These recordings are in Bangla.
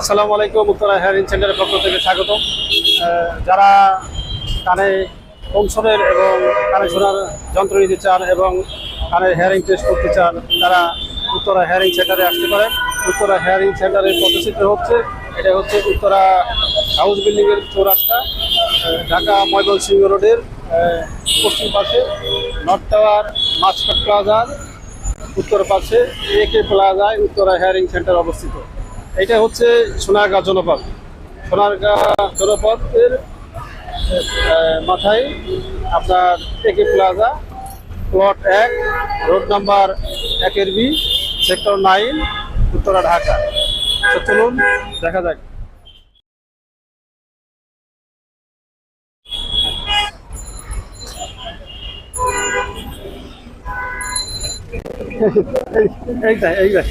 আসসালামু আলাইকুম, উত্তরা হেয়ারিং সেন্টারের পক্ষ থেকে স্বাগত যারা কানে কৌশলের এবং কানে শোনার যন্ত্র নিতে চান এবং কানের হেয়ারিং টেস্ট করতে চান, তারা উত্তরা হেয়ারিং সেন্টারে আসতে পারেন। উত্তরা হেয়ারিং সেন্টারের প্রতিষ্ঠিত হচ্ছে, এটা হচ্ছে উত্তরা হাউস বিল্ডিংয়ের চৌরাস্তা ঢাকা ময়মনসিংহ রোডের পশ্চিম পাশে নর্থ টাওয়ার মাস্কট প্লাজার উত্তর পাশে এ কে প্লাজায় উত্তরা হেয়ারিং সেন্টার অবস্থিত। এটা হচ্ছে সোনারগাঁ জনপদ সোনারগাঁ জনপদের মাথায় আপনার এ কে প্লাজা প্লট এক রোড নাম্বার একের B sector nine Uttara Dhaka চলুন দেখা যাক এই- এইটাই এইটাই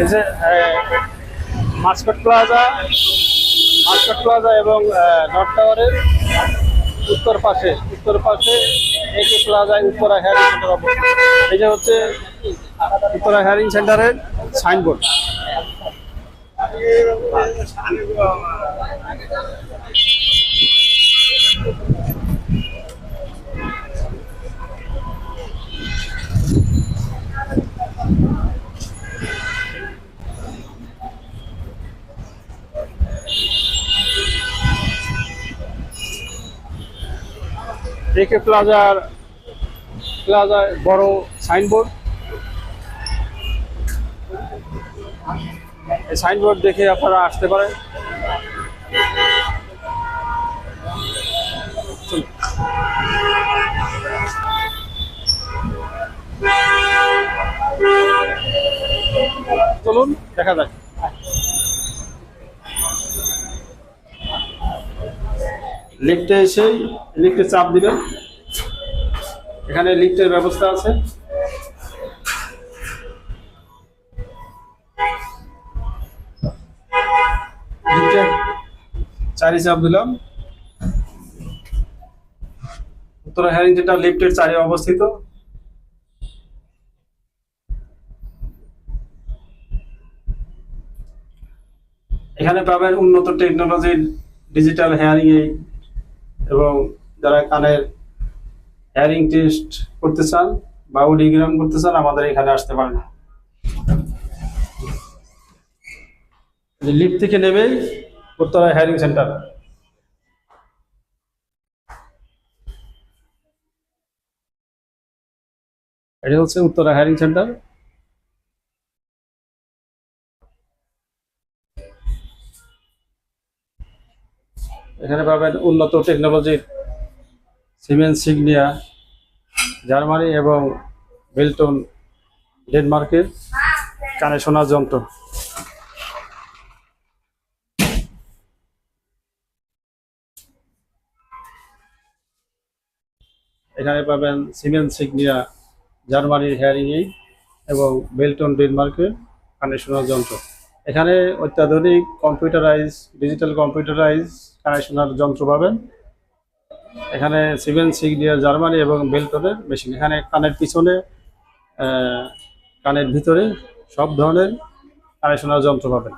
এই যে মাস্কট প্লাজা মাস্কট প্লাজা এবং নর্থ টাওয়ারের উত্তর পাশে উত্তর পাশে একে প্লাজায় উত্তরা হেয়ারিং সেন্টার অবস্থিত। এই যে হচ্ছে উত্তরা হেয়ারিং সেন্টারের সাইনবোর্ড। একে প্লাজার প্লাজার বড় সাইনবোর্ড। এই সাইনবোর্ড দেখে আপনারা আসতে পারেন। চলুন দেখা যাক। লিফটে এসে লিফটে চাপ দিবেন। এখানে লিফটের ব্যবস্থা আছে। চারি চাপ দিলাম। উত্তরা হেয়ারিং যেটা লিফটের চারি অবস্থিত। এখানে পাবেন উন্নত টেকনোলজির ডিজিটাল হেয়ারিং এইড এবং যারা কানের হেয়ারিং টেস্ট করতে চান বা অডিগ্রাম করতে চান, আমাদের এখানে আসতে পারেন। লিফট থেকে নেবে উত্তরা হেয়ারিং সেন্টার এটা হচ্ছে উত্তরা হেয়ারিং সেন্টার এখানে পাবেন উন্নত টেকনোলজির সিমেন্ট সিগনিয়া জার্মানি এবং বেলটন ডেনমার্কের কানে শোনার যন্ত্র। এখানে পাবেন সিমেন্ট সিগনিয়া জার্মানির হেয়ারিং এবং বেলটন ডেনমার্কের কানে শোনার যন্ত্র। এখানে অত্যাধুনিক কম্পিউটারাইজ ডিজিটাল কম্পিউটারাইজ কানে শোনার যন্ত্র পাবেন। এখানে সিভেন সিগনিয়ার জার্মানি এবং বেলটনের মেশিন এখানে কানের পিছনে কানের ভিতরে সব ধরনের কানে শোনার যন্ত্র পাবেন।